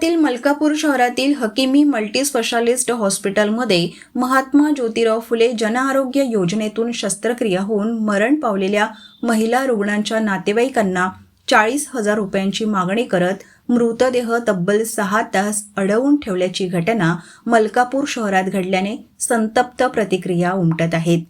मलकापूर शहरातील Hakimi multi specialist हॉस्पिटलमध्ये महात्मा ज्योतिराव फुले जनआरोग्य योजनेतून शस्त्रक्रिया होऊन मरण पावलेल्या महिला रुग्णांच्या नातेवाईकांना चाळीस हजार रुपयांची मागणी करत मृतदेह तब्बल सहा तास अडवून ठेवल्याची घटना मलकापूर शहरात घडल्याने संतप्त प्रतिक्रिया उमटत आहेत.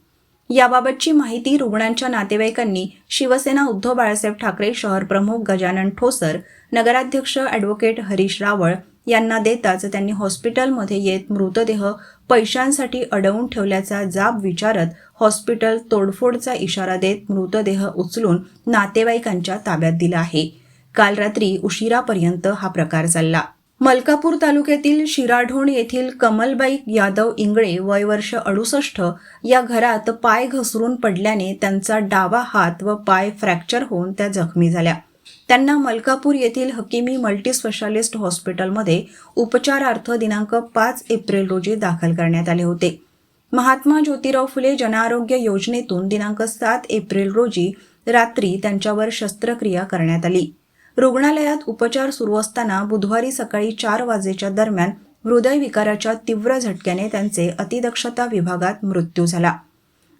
याबाबतची माहिती रुग्णांच्या नातेवाईकांनी शिवसेना उद्धव बाळासाहेब ठाकरे शहर प्रमुख गजानन ठोसर नगराध्यक्ष ॲडव्होकेट हरीश रावळ यांना देताच त्यांनी हॉस्पिटलमध्ये येत मृतदेह पैशांसाठी अडवून ठेवल्याचा जाब विचारत हॉस्पिटल तोडफोडचा इशारा देत मृतदेह उचलून नातेवाईकांच्या ताब्यात दिला आहे. काल रात्री उशिरापर्यंत हा प्रकार चालला. मलकापूर तालुक्यातील शिराढोण येथील कमलबाई यादव इंगळे वय वर्ष अडुसष्ट या घरात पाय घसरून पडल्याने त्यांचा डावा हात व पाय फ्रॅक्चर होऊन त्या जखमी झाल्या. त्यांना मलकापूर येथील हकीमी मल्टी स्पेशालिस्ट हॉस्पिटलमध्ये उपचारार्थ दिनांक पाच एप्रिल रोजी दाखल करण्यात आले होते. महात्मा ज्योतिराव फुले जनआरोग्य योजनेतून दिनांक सात एप्रिल रोजी रात्री त्यांच्यावर शस्त्रक्रिया करण्यात आली. रुग्णालयात उपचार सुरू असताना बुधवारी सकाळी चार वाजेच्या दरम्यान हृदयविकाराच्या तीव्र झटक्याने त्यांचे अतिदक्षता विभागात मृत्यू झाला.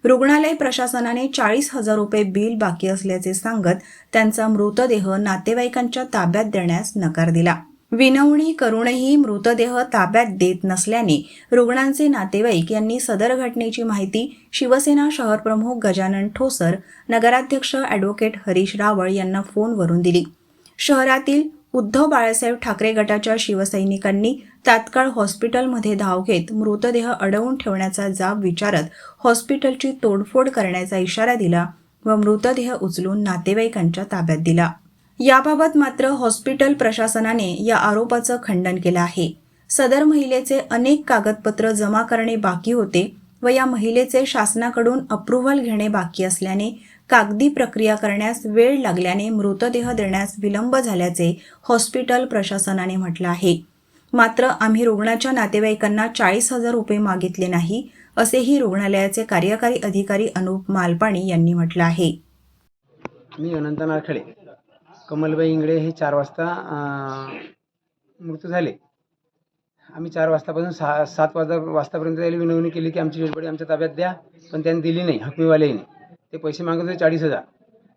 रुग्णालय प्रशासनाने चाळीस हजार रुपये बिल बाकी असल्याचे सांगत त्यांचा मृतदेह नातेवाईकांच्या ताब्यात देण्यास नकार दिला. विनवणी करूनही मृतदेह ताब्यात देत नसल्याने रुग्णांचे नातेवाईक यांनी सदर घटनेची माहिती शिवसेना शहर प्रमुख गजानन ठोसर नगराध्यक्ष ॲडव्होकेट हरीश रावळ यांना फोनवरून दिली. शहरातील उद्धव बाळासाहेब ठाकरे गटाच्या शिवसैनिकांनी तात्काळ हॉस्पिटलमध्ये धाव घेत मृतदेह अडवून ठेवण्याचा जाब विचारत हॉस्पिटलची तोडफोड करण्याचा इशारा दिला व मृतदेह उचलून नातेवाईकांच्या ताब्यात दिला. याबाबत मात्र हॉस्पिटल प्रशासनाने या आरोपाचं खंडन केलं आहे. सदर महिलेचे अनेक कागदपत्र जमा करणे बाकी होते व या महिलेचे शासनाकडून अप्रुव्हल घेणे बाकी असल्याने कागदी प्रक्रिया करण्यास वेळ लागल्याने मृतदेह देण्यास विलंब झाल्याचे हॉस्पिटल प्रशासनाने म्हटलं आहे. मात्र आम्ही रुग्णाच्या नातेवाईकांना चाळीस हजार रुपये मागितले नाही असेही रुग्णालयाचे कार्यकारी अधिकारी अनुप मालपाणी यांनी म्हटलं आहे. मी अनंत नारखडे कमलबाई इंगळे हे चार वाजता मृत्यू झाले. आम्ही चार वाजतापासून सहा सात वाजता वाजतापर्यंत त्याला विनवणी केली की आमची डेडबॉडी आमच्या ताब्यात द्या पण त्यांनी दिली नाही हकमीवाल्याने ते पैसे मागत होते चाळीस हजार.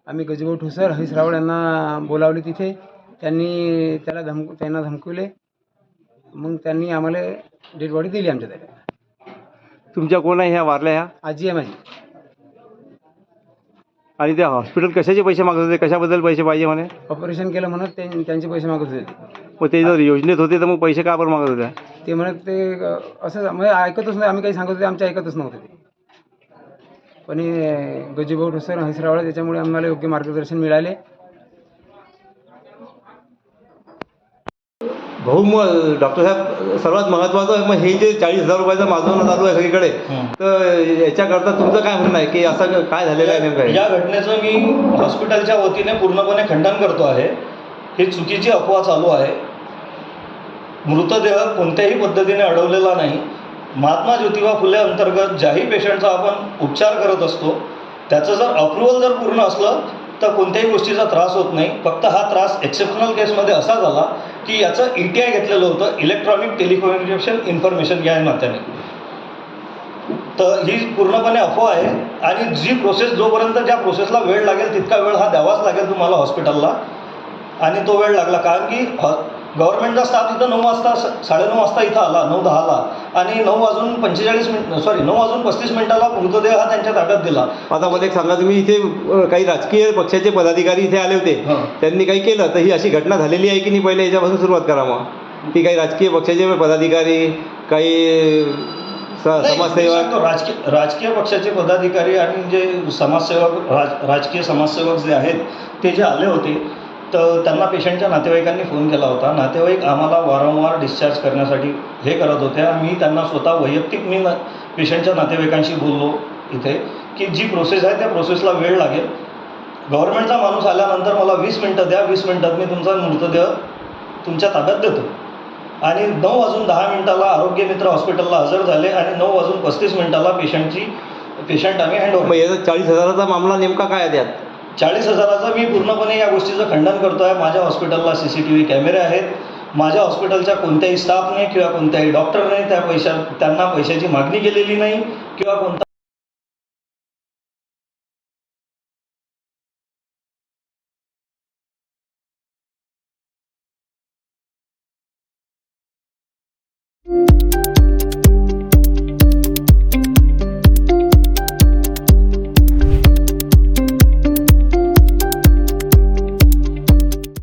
आम्ही गजभाऊ ठोसर हरीश रावळ यांना बोलावले तिथे. त्यांनी त्याला धमक त्यांना धमकवले. मग त्यांनी आम्हाला डेडबॉडी दिली आमच्या ताब्यात तुमच्या कोण आहे ह्या वारल्या ह्या? आजी आहे माझी. आणि त्या हॉस्पिटल कशाचे पैसे मागत होते? कशाबद्दल पैसे पाहिजे म्हणे? ऑपरेशन केलं म्हणत ते त्यांचे पैसे मागत होते. मग ते जर योजनेत होते तर मग पैसे का बरं मागत होत्या? ते म्हणत ते अ, असं म्हणजे ऐकतच नाही आम्ही काही सांगत होते आमच्या ऐकतच नव्हते ते. पण हे गजूभाऊ ठोसर हंसरावळे त्याच्यामुळे आम्हाला योग्य मार्गदर्शन मिळाले. भाऊ मग डॉक्टर साहेब सर्वात महत्वाचं मग हे जे चाळीस हजार रुपयाचं मागवणं चालू आहे सगळीकडे तर याच्याकरता तुमचं काय म्हणणं आहे? की असं काय झालेलं आहे नेमकं? हे? या घटनेचं मी हॉस्पिटलच्या वतीने पूर्णपणे खंडन करतो आहे. ही चुकीची अफवा चालू आहे. मृतदेह कोणत्याही पद्धतीने अडवलेला नाही. महात्मा ज्योतिबा फुले अंतर्गत ज्याही पेशंटचा आपण उपचार करत असतो त्याचं जर अप्रुव्हल जर पूर्ण असलं तर कोणत्याही गोष्टीचा त्रास होत नाही. फक्त हा त्रास एक्सेप्शनल केसमध्ये असा झाला की याचं ई टी आय घेतलेलं होतं इलेक्ट्रॉनिक टेलिकम्युनिकेशन इन्फॉर्मेशन या नात्याने तर ही पूर्णपणे अफवा आहे आणि जी प्रोसेस जोपर्यंत ज्या प्रोसेसला वेळ लागेल तितका वेळ हा द्यावाच लागेल तुम्हाला हॉस्पिटलला आणि तो वेळ लागला. कारण की हॉ गव्हर्नमेंटचा स्टाफ इथं नऊ वाजता स- साडेनऊ वाजता इथं आला नऊ दहाला. आणि नऊ वाजून पंचेचाळीस मिनिट सॉरी नऊ वाजून पस्तीस मिनिटाला मृतदेह हा त्यांच्या ताब्यात दिला आता मला एक सांगा तुम्ही इथे काही राजकीय पक्षाचे पदाधिकारी इथे आले होते. त्यांनी काही केलं? तर ही अशी घटना झालेली आहे की नाही पहिले याच्यापासून सुरुवात करा मग. की काही राजकीय पक्षाचे पदाधिकारी काही समाजसेवक? राजकीय राजकीय पक्षाचे पदाधिकारी आणि जे समाजसेवक राज राजकीय समाजसेवक जे आहेत ते जे आले होते तर त्यांना पेशंटच्या नातेवाईकांनी फोन केला होता. नातेवाईक आम्हाला वारंवार डिस्चार्ज करण्यासाठी हे करत होत्या मी त्यांना स्वतः वैयक्तिक मी ना पेशंटच्या नातेवाईकांशी बोललो इथे की जी प्रोसेस आहे त्या प्रोसेसला वेळ लागेल. गव्हर्नमेंटचा माणूस आल्यानंतर मला वीस मिनटं द्या वीस मिनटात मी तुमचा मृतदेह तुमच्या ताब्यात देतो. आणि नऊ वाजून दहा मिनिटाला आरोग्य मित्र हॉस्पिटलला हजर झाले आणि नऊ वाजून पस्तीस मिनिटाला पेशंटची पेशंट आम्ही मग याचा चाळीस हजाराचा मामला नेमका काय त्यात? चाळीस हजाराचा मी पूर्णपणे या गोष्टीचं खंडन करतो आहे माझ्या हॉस्पिटलला सी सी टी व्ही कॅमेरे आहेत. माझ्या हॉस्पिटलच्या कोणत्याही स्टाफने किंवा कोणत्याही डॉक्टरने त्या पैशा त्यांना पैशाची मागणी केलेली नाही किंवा कोणता